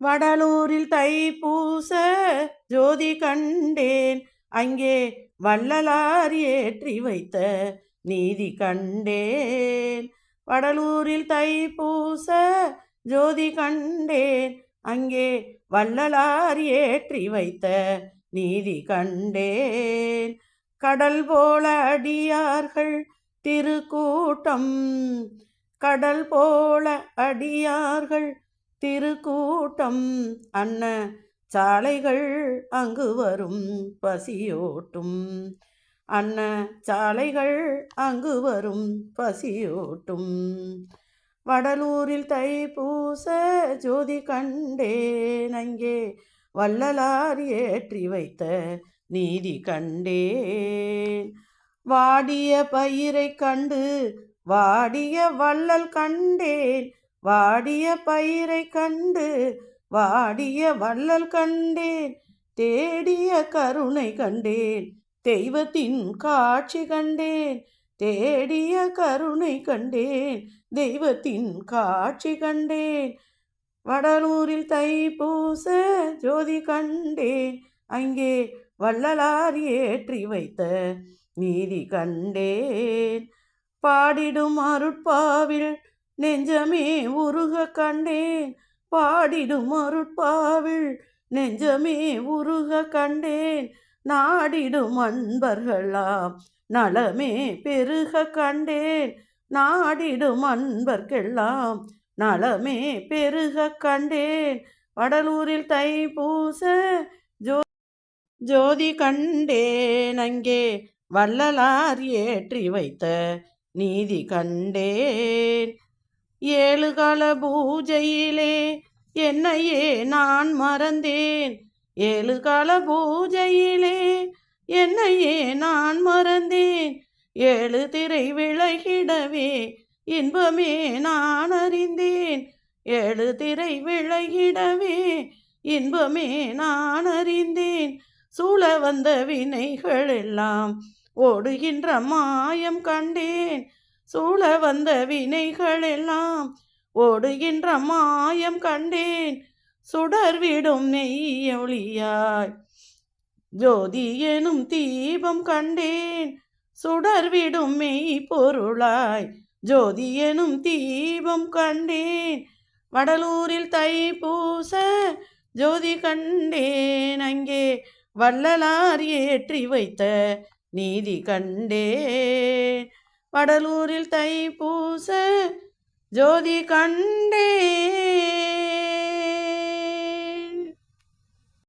வடலூரில் தைப்பூச ஜோதி கண்டேன். அங்கே வள்ளலார் ஏற்றி வைத்த நீதி கண்டேன். வடலூரில் தைப்பூச ஜோதி கண்டேன். அங்கே வள்ளலார் ஏற்றி வைத்த நீதி கண்டேன். கடல் போல அடியார்கள் திருக்கூட்டம். கடல் போல அடியார்கள் திருக்கூட்டம் அன்ன சாலைகள் அங்கு வரும் பசியோட்டும். அன்ன சாலைகள் அங்கு வரும் பசியோட்டும். வடலூரில் தைப்பூச ஜோதி கண்டேன். அங்கே வள்ளலார் ஏற்றி வைத்த நீதி கண்டேன். வாடிய பயிரை கண்டு வாடிய வள்ளல் கண்டேன். வாடிய பயிரை கண்டு வாடிய வள்ளல் கண்டேன் தேடிய கருணை கண்டேன் தெய்வத்தின் காட்சி கண்டேன் தேடிய கருணை கண்டேன் தெய்வத்தின் காட்சி கண்டேன். வடலூரில் தைப்பூச ஜோதி கண்டேன் அங்கே வள்ளலார் ஏற்றி வைத்த நீதி கண்டேன். பாடிடும் அருட்பாவில் நெஞ்சமே உருக கண்டேன் பாடிடும் அருட்பாவில் நெஞ்சமே உருக கண்டேன் நாடிடும் அன்பர்களாம் நலமே பெருக கண்டேன் நாடிடும் அன்பர்க்கெல்லாம் நலமே பெருக கண்டேன். வடலூரில் தை பூச ஜோ ஜோதி கண்டேன் அங்கே வள்ளலார் ஏற்றி வைத்த நீதி கண்டேன். ஏழு கால பூஜையிலே என்னையே நான் மறந்தேன். ஏழு கால பூஜையிலே என்னையே நான் மறந்தேன். ஏழு திரை விலகிடவே இன்பமே நான் அறிந்தேன். ஏழு திரை விலகிடவே இன்பமே நான் அறிந்தேன். சூழ வந்த வினைகள் எல்லாம் ஓடுகின்ற மாயம் கண்டேன். சூழ வந்த வினைகளெல்லாம் ஓடுகின்ற மாயம் கண்டேன். சுடர் விடும் நெய்யொளியாய் ஜோதி எனும் தீபம் கண்டேன். சுடர் விடும் மெய் பொருளாய் ஜோதி எனும் தீபம் கண்டேன். வடலூரில் தைப்பூச ஜோதி கண்டேன். அங்கே வள்ளலார் ஏற்றி வைத்த நீதி கண்டேன். வடலூரில் தைப்பூச ஜோதி கண்டே